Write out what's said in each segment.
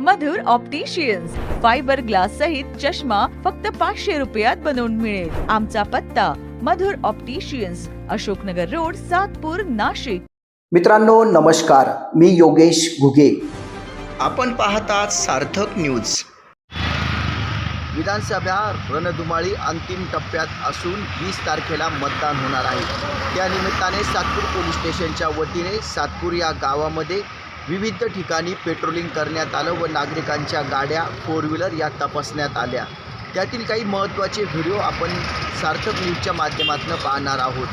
मधुर opticians fibre glass सहित चष्मा फक्त पाचशे रुपयात बनवून मिळेल. आमचा पत्ता मधुर ऑप्टिशियन्स अशोकनगर रोड सातपूर नाशिक. मित्रांनो नमस्कार. मी योगेश घुगे. आपण पाहतात सार्थक न्यूज विधानसभा रणधुमाळी अंतिम टप्प्यात असून वीस तारखेला मतदान होणार आहे. त्या निमित्ताने सातपूर पोलीस स्टेशनच्या वतीने सातपूर या गावामध्ये विविध ठिकाणी पेट्रोलिंग करण्यात आलं व नागरिकांच्या गाड्या फोर व्हीलर या तपासण्यात आल्या. त्यातील काही महत्त्वाचे व्हिडिओ आपण सार्थक न्यूजच्या माध्यमातून पाहणार आहोत.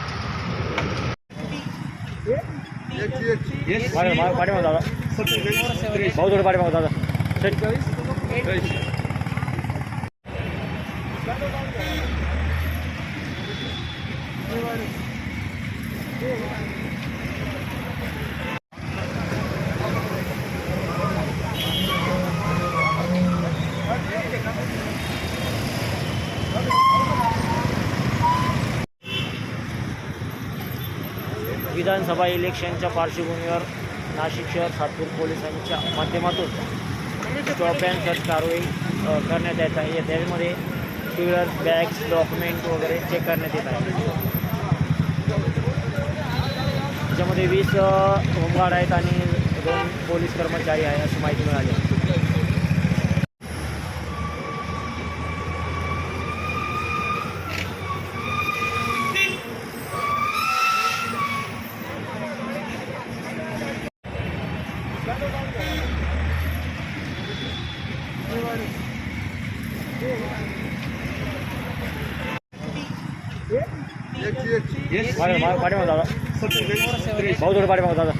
दादा विधानसभा इलेक्शनच्या पार्श्वभूमीवर नाशिक शहर सातपूर पोलिसांच्या माध्यमातून स्टॉप अँड सर्च कारवाई करण्यात येत आहे. या त्यामध्ये टू व्हीलर बॅग्स डॉक्युमेंट वगैरे चेक करण्यात येत आहे. त्याच्यामध्ये वीस होमगार्ड आहेत आणि दोन पोलीस कर्मचारी आहे अशी माहिती मिळाली. पाठी माग पाठीमाग दादा भाऊ दादा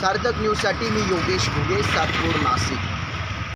सार्थक न्यूजसाठी मी योगेश घुगे सातपूर नाशिक.